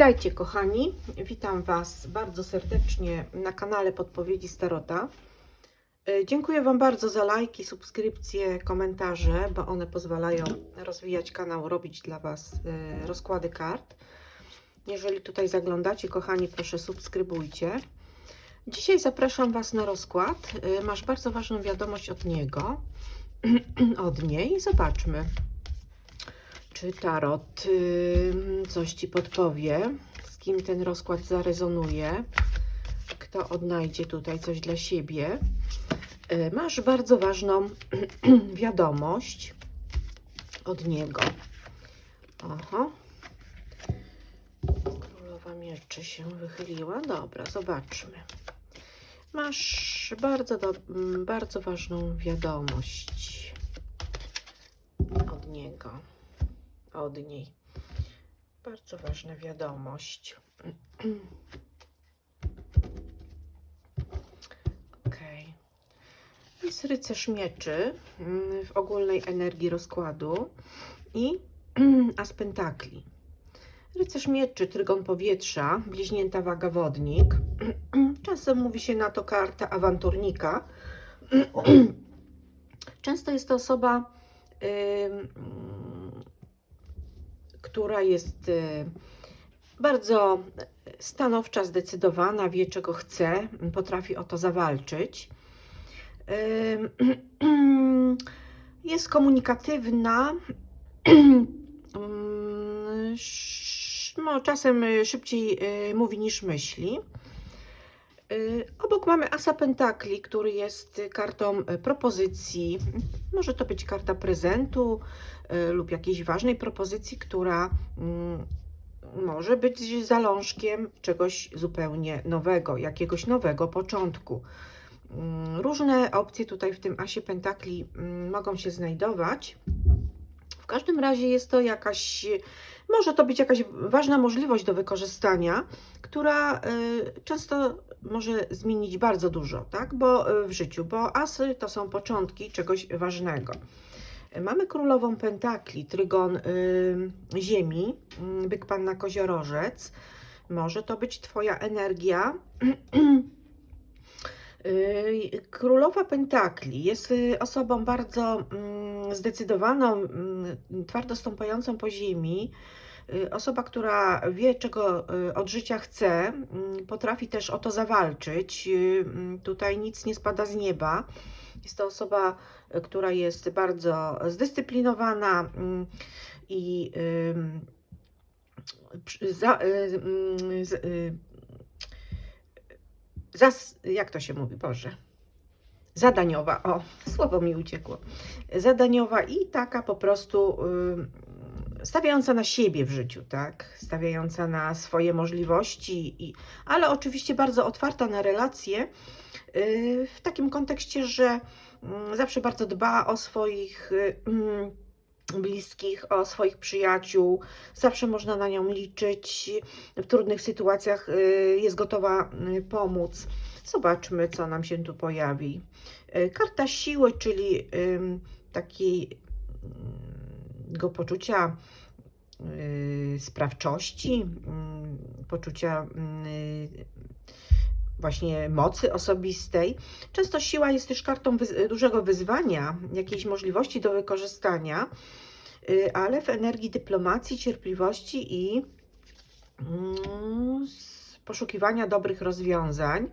Witajcie kochani, witam Was bardzo serdecznie na kanale Podpowiedzi Starota. E, Dziękuję Wam bardzo za lajki, subskrypcje, komentarze, bo one pozwalają rozwijać kanał, robić dla Was e, rozkłady kart. Jeżeli tutaj zaglądacie, kochani, proszę subskrybujcie. Dzisiaj zapraszam Was na rozkład. E, Masz bardzo ważną wiadomość od niego, od niej. Zobaczmy, czy tarot coś Ci podpowie, z kim ten rozkład zarezonuje, kto odnajdzie tutaj coś dla siebie. Y, Masz bardzo ważną wiadomość od niego. Aha. Królowa mieczy się wychyliła. Dobra, zobaczmy. Masz bardzo, do, mm, bardzo ważną wiadomość od niego od niej. Bardzo ważna wiadomość. Ok. Jest rycerz mieczy mm, w ogólnej energii rozkładu i as pentakli. Rycerz mieczy, trygon powietrza, bliźnięta waga wodnik. Czasem mówi się na to karta awanturnika. Często jest to osoba, która jest y, bardzo stanowcza, zdecydowana, wie czego chce, potrafi o to zawalczyć. Ym, Jest komunikatywna, sz- no, czasem szybciej y, mówi niż myśli. Y, Obok mamy Asa Pentakli, który jest kartą y, propozycji. Może to być karta prezentu y, lub jakiejś ważnej propozycji, która mm, może być zalążkiem czegoś zupełnie nowego, jakiegoś nowego początku. Mm, Różne opcje tutaj w tym Asie Pentakli mm, mogą się znajdować. W każdym razie jest to jakaś, może to być jakaś ważna możliwość do wykorzystania, która często może zmienić bardzo dużo, tak? Bo y, w życiu, bo asy to są początki czegoś ważnego. Mamy królową pentakli, trygon y, ziemi, y, byk panna koziorożec. Może to być twoja energia. Y, Królowa Pentakli jest y, osobą bardzo mm, zdecydowaną, mm, twardo stąpającą po ziemi. Y, Osoba, która wie, czego y, od życia chce, mm, potrafi też o to zawalczyć. Y, mm, Tutaj nic nie spada z nieba. Jest to osoba, która jest bardzo zdyscyplinowana mm, i za, jak to się mówi, Boże? Zadaniowa, o, słowo mi uciekło. Zadaniowa i taka po prostu stawiająca na siebie w życiu, tak? Stawiająca na swoje możliwości, i, ale oczywiście bardzo otwarta na relacje, y, w takim kontekście, że mm, zawsze bardzo dba o swoich y, mm, bliskich, o swoich przyjaciół, zawsze można na nią liczyć, w trudnych sytuacjach y, jest gotowa pomóc. Zobaczmy, co nam się tu pojawi. Karta siły, czyli ym, takiego poczucia y, sprawczości, ym, poczucia y, właśnie mocy osobistej. Często siła jest też kartą dużego wyzwania, jakiejś możliwości do wykorzystania, y, ale w energii dyplomacji, cierpliwości i mm, poszukiwania dobrych rozwiązań.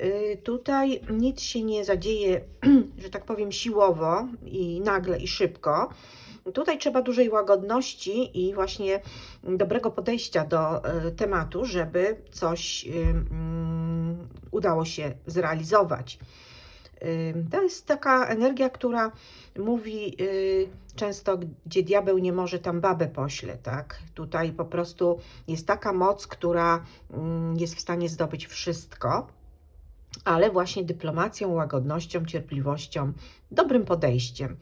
Y, Tutaj nic się nie zadzieje, że tak powiem, siłowo i nagle i szybko. Tutaj trzeba dużej łagodności i właśnie dobrego podejścia do y, tematu, żeby coś y, mm, udało się zrealizować. To jest taka energia, która mówi y, często, gdzie diabeł nie może, tam babę pośle, tak? Tutaj po prostu jest taka moc, która mm, jest w stanie zdobyć wszystko, ale właśnie dyplomacją, łagodnością, cierpliwością, dobrym podejściem.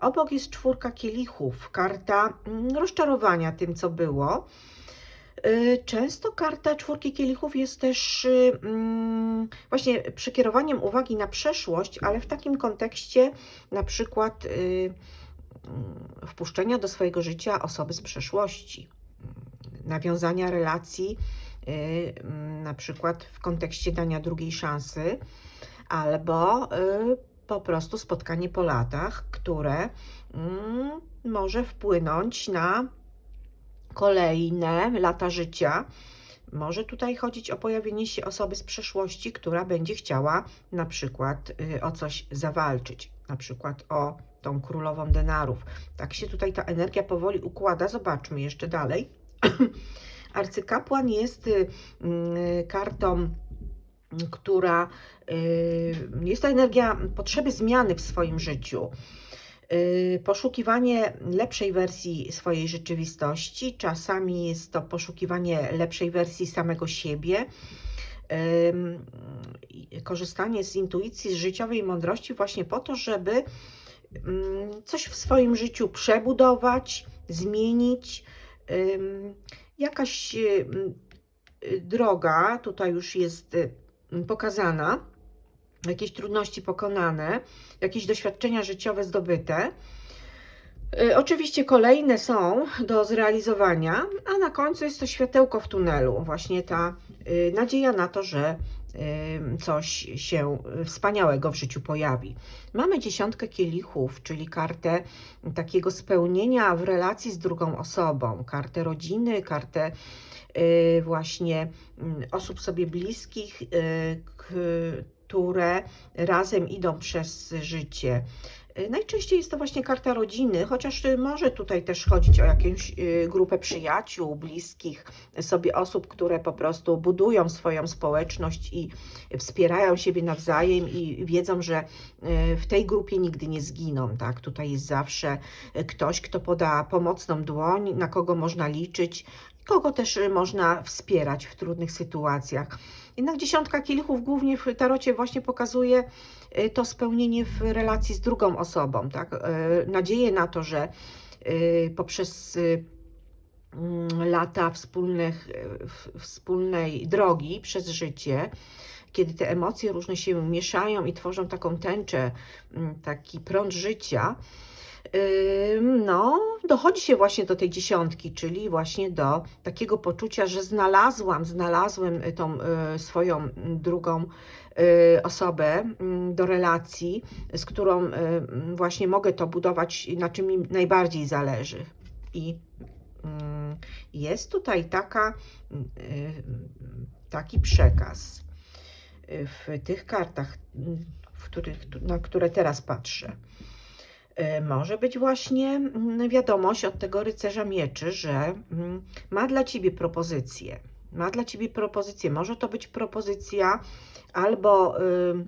Obok jest czwórka kielichów, karta mm, rozczarowania tym, co było. Y, Często karta czwórki kielichów jest też y, mm, właśnie przekierowaniem uwagi na przeszłość, ale w takim kontekście na przykład y, mm, wpuszczenia do swojego życia osoby z przeszłości. nawiązania relacji, na przykład w kontekście dania drugiej szansy, albo po prostu spotkanie po latach, które mm, może wpłynąć na kolejne lata życia. Może tutaj chodzić o pojawienie się osoby z przeszłości, która będzie chciała na przykład y, o coś zawalczyć, na przykład o tą królową denarów. Tak się tutaj ta energia powoli układa. Zobaczmy jeszcze dalej. Arcykapłan jest y, y, kartą która y, jest to energia potrzeby zmiany w swoim życiu. Y, Poszukiwanie lepszej wersji swojej rzeczywistości, czasami jest to poszukiwanie lepszej wersji samego siebie, i korzystanie z intuicji, z życiowej mądrości, właśnie po to, żeby ym, coś w swoim życiu przebudować, zmienić. Jakaś y, droga tutaj już jest y, pokazana, jakieś trudności pokonane, jakieś doświadczenia życiowe zdobyte. Y, Oczywiście kolejne są do zrealizowania, a na końcu jest to światełko w tunelu, właśnie ta y, nadzieja na to, że coś się wspaniałego w życiu pojawi. Mamy dziesiątkę kielichów, czyli kartę takiego spełnienia w relacji z drugą osobą, kartę rodziny, kartę y, właśnie mm, osób sobie bliskich, y, które razem idą przez życie. Y, Najczęściej jest to właśnie karta rodziny, chociaż y, może tutaj też chodzić o jakąś y, grupę przyjaciół, bliskich sobie osób, które po prostu budują swoją społeczność i wspierają siebie nawzajem i wiedzą, że w tej grupie nigdy nie zginą. Tak? Tutaj jest zawsze ktoś, kto poda pomocną dłoń, na kogo można liczyć, kogo też y, można wspierać w trudnych sytuacjach. Jednak dziesiątka kielichów głównie w tarocie właśnie pokazuje y, to spełnienie w relacji z drugą osobą, tak? Y, Nadzieję na to, że poprzez mm, lata wspólnych, wspólnej drogi przez życie, kiedy te emocje różne się mieszają i tworzą taką tęczę, mm, taki prąd życia, no, dochodzi się właśnie do tej dziesiątki, czyli właśnie do takiego poczucia, że znalazłam, znalazłem y, tą y, swoją mm, drugą y, osobę mm, do relacji, z którą y, mm, właśnie mogę to budować, na czym mi najbardziej zależy. I mm, jest tutaj taka, y, taki przekaz y, w tych kartach, w których, na które teraz patrzę. Y, Może być właśnie mm, wiadomość od tego rycerza mieczy, że mm, ma dla ciebie propozycję. Ma dla ciebie propozycję. Może to być propozycja albo y,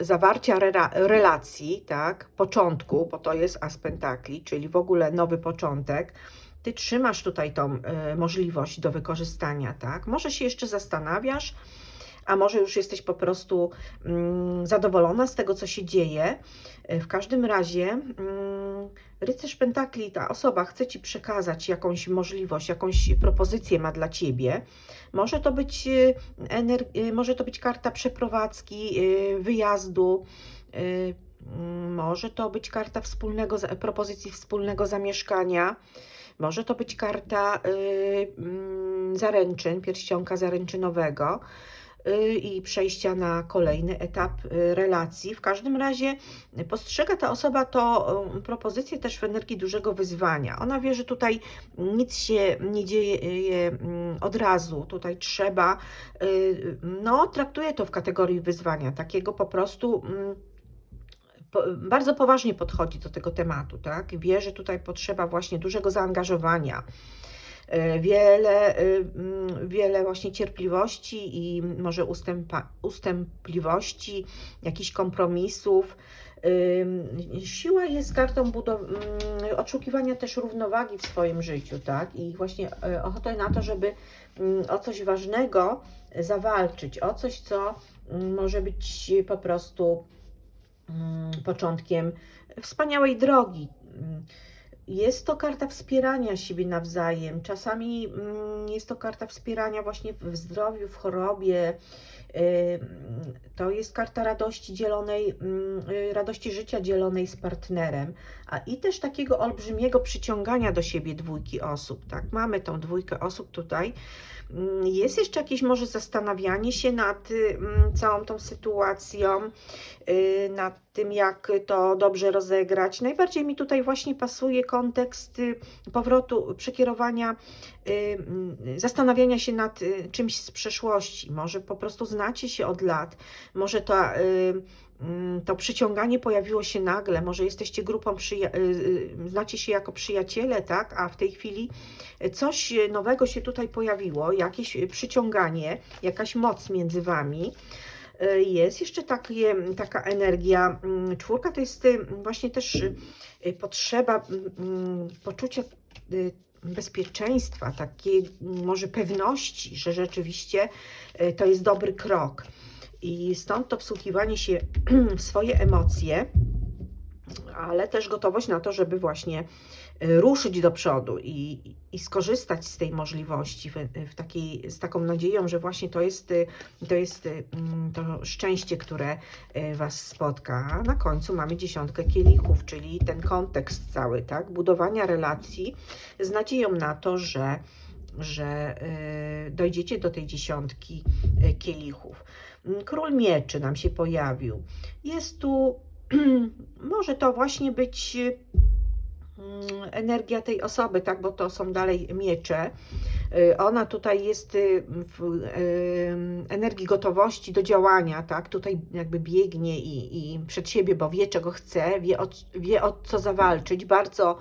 zawarcia rela- relacji, tak, początku, bo to jest as pentakli, czyli w ogóle nowy początek. Ty trzymasz tutaj tą y, możliwość do wykorzystania, tak? Może się jeszcze zastanawiasz, a może już jesteś po prostu mm, zadowolona z tego, co się dzieje. Y, W każdym razie mm, rycerz pentakli, ta osoba chce Ci przekazać jakąś możliwość, jakąś propozycję ma dla Ciebie. Może to być, ener- y, może to być karta przeprowadzki, wyjazdu, mm, może to być karta wspólnego, propozycji wspólnego zamieszkania. Może to być karta zaręczyn, pierścionka zaręczynowego i przejścia na kolejny etap y, relacji. W każdym razie postrzega ta osoba to y, propozycję też w energii dużego wyzwania. Ona wie, że tutaj nic się nie dzieje mm, od razu. Tutaj trzeba, y, no, traktuje to w kategorii wyzwania, takiego po prostu. mm, bardzo poważnie podchodzi do tego tematu, tak? Wie, że tutaj potrzeba właśnie dużego zaangażowania, wiele, y, mm, wiele właśnie cierpliwości i może ustępa, ustępliwości, jakichś kompromisów. Siła jest kartą budow- mm, też równowagi w swoim życiu, tak? I właśnie e, ochotę na to, żeby mm, o coś ważnego zawalczyć, o coś, co może być po prostu początkiem wspaniałej drogi. Jest to karta wspierania siebie nawzajem. Czasami mm, jest to karta wspierania właśnie w zdrowiu, w chorobie. Y, To jest karta radości dzielonej, mm, y, radości życia dzielonej z partnerem, a i też takiego olbrzymiego przyciągania do siebie dwójki osób. Tak, mamy tą dwójkę osób tutaj. Mm, Jest jeszcze jakieś może zastanawianie się nad mm, całą tą sytuacją, y, nad tym, jak to dobrze rozegrać. Najbardziej mi tutaj właśnie pasuje kontekst y, powrotu, przekierowania, y, mm, zastanawiania się nad czymś z przeszłości. Może po prostu znacie się od lat, może mm, to przyciąganie pojawiło się nagle, może jesteście grupą, y, y, znacie się jako przyjaciele, tak? A w tej chwili coś nowego się tutaj pojawiło, jakieś przyciąganie, jakaś moc między wami. Y, Jest jeszcze takie, taka energia. mm, Czwórka to jest właśnie też potrzeba mm, poczucia bezpieczeństwa, takiej mm, może pewności, że rzeczywiście to jest dobry krok. I stąd to wsłuchiwanie się w swoje emocje, ale też gotowość na to, żeby właśnie y, ruszyć do przodu i, i skorzystać z tej możliwości w, w takiej, z taką nadzieją, że właśnie to jest, y, to jest y, mm, to szczęście, które Was spotka. A na końcu mamy dziesiątkę kielichów, czyli ten kontekst cały, tak? Budowania relacji z nadzieją na to, że że dojdziecie do tej dziesiątki kielichów. Mm, Król mieczy nam się pojawił. Jest tu, może to właśnie być mm, energia tej osoby, tak, bo to są dalej miecze. Y, Ona tutaj jest y, w y, energii gotowości do działania, tak, tutaj jakby biegnie i, i przed siebie, bo wie czego chce, wie o, wie o co zawalczyć, bardzo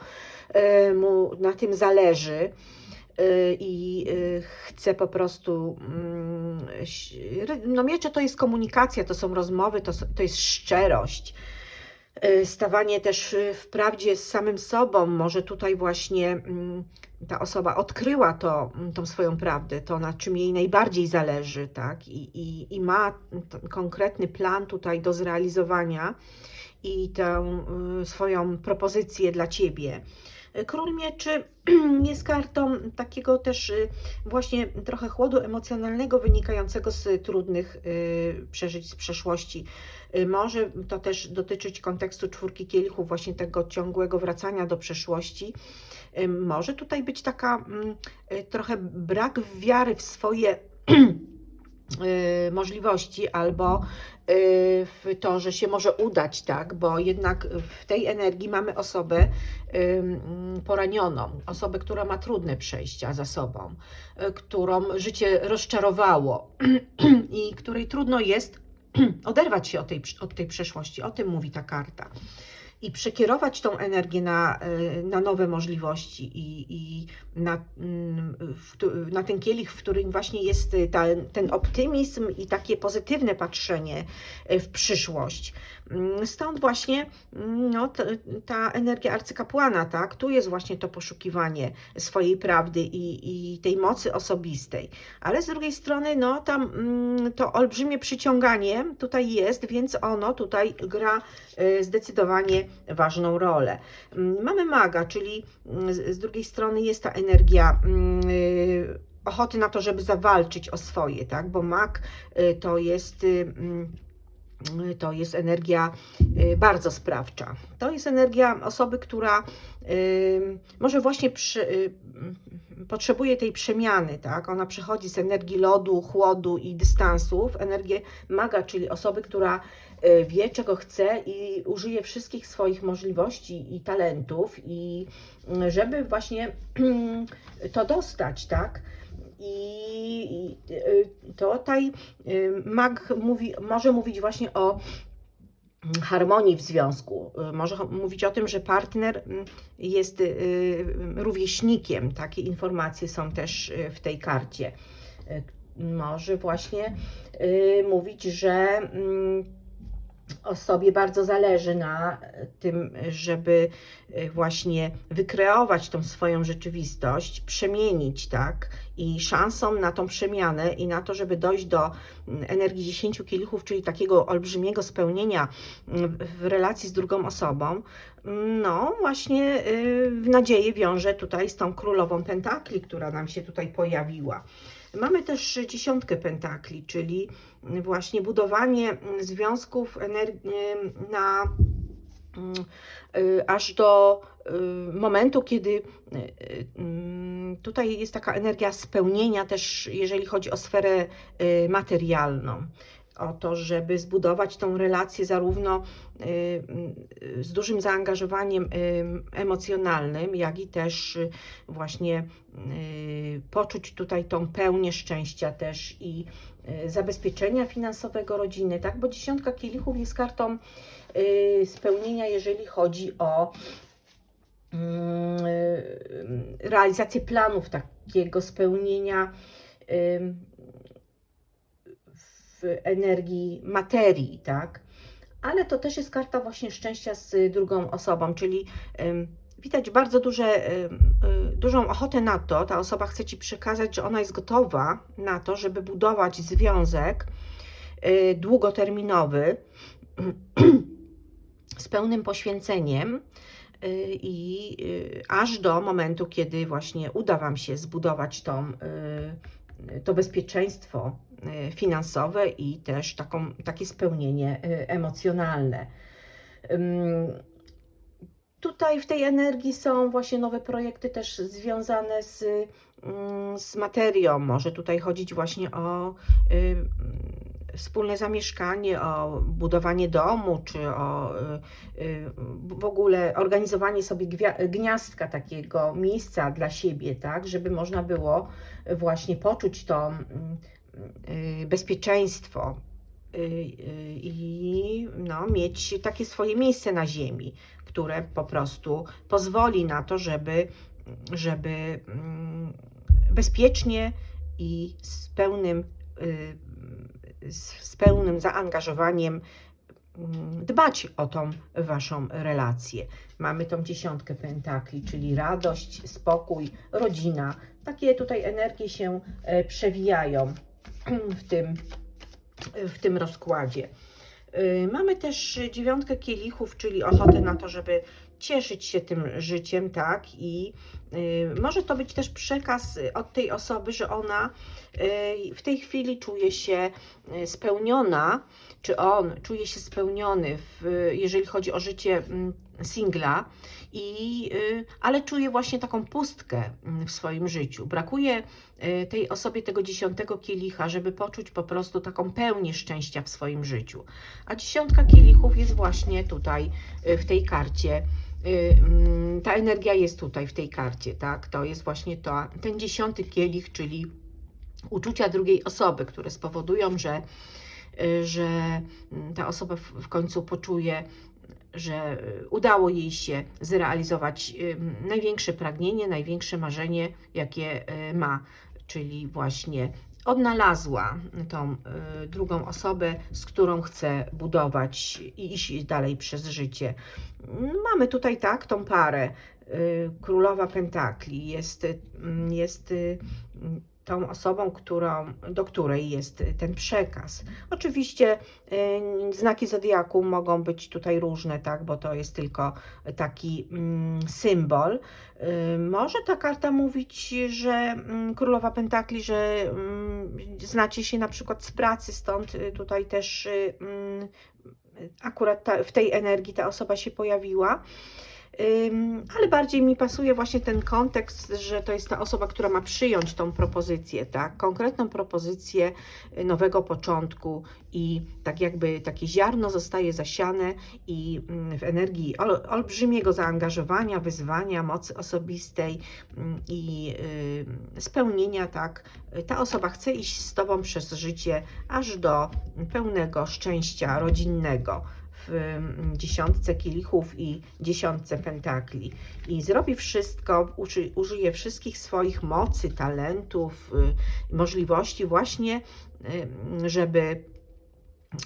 mu na tym zależy i y, chce po prostu. mm, No, miecze to jest komunikacja, to są rozmowy, to, to jest szczerość. Y, Stawanie też y, w prawdzie z samym sobą. Może tutaj właśnie mm, ta osoba odkryła to, mm, tą swoją prawdę, to na czym jej najbardziej zależy, tak? I, i, i ma konkretny plan tutaj do zrealizowania i tę y, swoją propozycję dla ciebie. Król Mieczy jest kartą takiego też y, właśnie trochę chłodu emocjonalnego wynikającego z trudnych y, przeżyć z przeszłości. Y, Może to też dotyczyć kontekstu czwórki kielichów, właśnie tego ciągłego wracania do przeszłości. Może tutaj być taka mm, trochę brak wiary w swoje możliwości albo w to, że się może udać, tak, bo jednak w tej energii mamy osobę poranioną, osobę, która ma trudne przejścia za sobą, y, którą życie rozczarowało i której trudno jest oderwać się od tej, od tej przeszłości. O tym mówi ta karta. I przekierować tą energię na, y, na nowe możliwości i, i na, mm, na ten kielich, w którym właśnie jest y, ta, ten optymizm i takie pozytywne patrzenie y, w przyszłość. Mm, Stąd właśnie mm, no, ta, ta energia arcykapłana, tak? Tu jest właśnie to poszukiwanie swojej prawdy i, i tej mocy osobistej. Ale z drugiej strony, no tam to olbrzymie przyciąganie tutaj jest, więc ono tutaj gra zdecydowanie ważną rolę. Mm, Mamy maga, czyli mm, z drugiej strony jest ta energia mm, y, ochoty na to, żeby zawalczyć o swoje, tak? Bo mag y, to jest. y, To jest energia bardzo sprawcza. To jest energia osoby, która może właśnie przy, potrzebuje tej przemiany, tak? Ona przechodzi z energii lodu, chłodu i dystansu w energię maga, czyli osoby, która wie, czego chce i użyje wszystkich swoich możliwości i talentów, i y, żeby właśnie to dostać, tak? I y, tutaj y, mag mówi, może mówić właśnie o harmonii w związku. Y, Może mówić o tym, że partner mm, jest y, rówieśnikiem. Takie informacje są też y, w tej karcie. Y, Może właśnie y, mówić, że mm, osobie bardzo zależy na tym, żeby y, właśnie wykreować tą swoją rzeczywistość, przemienić, tak? I szansą na tą przemianę i na to, żeby dojść do mm, energii 10 kielichów, czyli takiego olbrzymiego spełnienia mm, w relacji z drugą osobą, No, właśnie y, w nadzieję wiąże tutaj z tą królową pentakli, która nam się tutaj pojawiła. Mamy też dziesiątkę pentakli, czyli właśnie budowanie związków energii na y, aż do y, momentu, kiedy y, tutaj jest taka energia spełnienia też, jeżeli chodzi o sferę materialną. O to, żeby zbudować tą relację zarówno y, z dużym zaangażowaniem y, emocjonalnym, jak i też y, właśnie poczuć tutaj tą pełnię szczęścia też i zabezpieczenia finansowego rodziny, tak? Bo dziesiątka kielichów jest kartą spełnienia, jeżeli chodzi o mm, realizację planów takiego spełnienia w energii materii, tak? Ale to też jest karta właśnie szczęścia z drugą osobą, czyli widać bardzo duże, y, dużą ochotę na to, ta osoba chce Ci przekazać, że ona jest gotowa na to, żeby budować związek y, długoterminowy z pełnym poświęceniem y, i aż do momentu, kiedy właśnie uda Wam się zbudować tą, to bezpieczeństwo finansowe i też taką, takie spełnienie y, emocjonalne. Tutaj w tej energii są właśnie nowe projekty też związane z, mm, z materią. Może tutaj chodzić właśnie o y, wspólne zamieszkanie, o budowanie domu, czy o y, y, w ogóle organizowanie sobie gniazdka takiego miejsca dla siebie, tak, żeby można było właśnie poczuć to y, bezpieczeństwo y, y, i no, mieć takie swoje miejsce na ziemi, które po prostu pozwoli na to, żeby, żeby mm, bezpiecznie i z pełnym, y, z pełnym zaangażowaniem mm, dbać o tą waszą relację. Mamy tą dziesiątkę pentakli, czyli radość, spokój, rodzina. Takie tutaj energie się e, przewijają w tym, w tym rozkładzie. Y, Mamy też dziewiątkę kielichów, czyli ochotę na to, żeby cieszyć się tym życiem, tak? I może to być też przekaz od tej osoby, że ona y, w tej chwili czuje się y, spełniona, czy on czuje się spełniony, w, jeżeli chodzi o życie mm, singla, i, y, ale czuje właśnie taką pustkę mm, w swoim życiu. Brakuje y, tej osobie tego dziesiątego kielicha, żeby poczuć po prostu taką pełnię szczęścia w swoim życiu. A dziesiątka kielichów jest właśnie tutaj y, w tej karcie. Y, mm, Ta energia jest tutaj w tej karcie, tak? To jest właśnie to, ten dziesiąty kielich, czyli uczucia drugiej osoby, które spowodują, że, y, że mm, ta osoba w, końcu poczuje, że udało jej się zrealizować y, największe pragnienie, największe marzenie, jakie ma, czyli właśnie odnalazła tą y, drugą osobę, z którą chce budować i iść dalej przez życie. Mamy tutaj tak tą parę. y, Królowa Pentakli jest, y, jest y, tą osobą, którą, do której jest ten przekaz. Oczywiście y, znaki zodiaku mogą być tutaj różne, tak, bo to jest tylko taki mm, symbol. Y, Może ta karta mówić, że mm, Królowa Pentakli, że mm, znacie się na przykład z pracy, stąd y, tutaj też y, akurat ta, w tej energii ta osoba się pojawiła. Ale bardziej mi pasuje właśnie ten kontekst, że to jest ta osoba, która ma przyjąć tą propozycję, tak? Konkretną propozycję y, nowego początku i tak jakby takie ziarno zostaje zasiane i mm, w energii ol, olbrzymiego zaangażowania, wyzwania, mocy osobistej mm, i y, spełnienia, tak? Ta osoba chce iść z Tobą przez życie aż do pełnego szczęścia rodzinnego w mm, dziesiątce kielichów i dziesiątce pentakli. I zrobi wszystko, uży, użyje wszystkich swoich mocy, talentów, y, możliwości właśnie, y, żeby,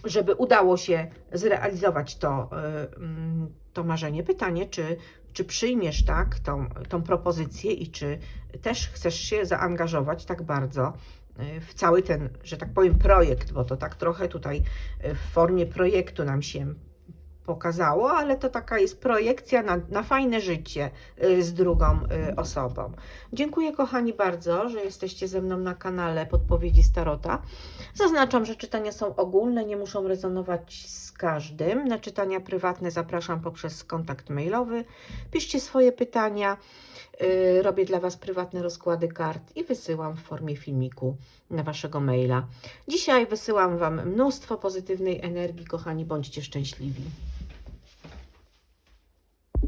żeby udało się zrealizować to, y, mm, to marzenie. Pytanie, czy, czy przyjmiesz tak tą, tą propozycję i czy też chcesz się zaangażować tak bardzo w cały ten, że tak powiem, projekt, bo to tak trochę tutaj y, w formie projektu nam się pokazało, ale to taka jest projekcja na, na fajne życie y, z drugą y, osobą. Dziękuję kochani bardzo, że jesteście ze mną na kanale Podpowiedzi Starota. Zaznaczam, że czytania są ogólne, nie muszą rezonować z każdym. Na czytania prywatne zapraszam poprzez kontakt mailowy. Piszcie swoje pytania. y, Robię dla Was prywatne rozkłady kart i wysyłam w formie filmiku na Waszego maila. Dzisiaj wysyłam Wam mnóstwo pozytywnej energii, kochani, bądźcie szczęśliwi.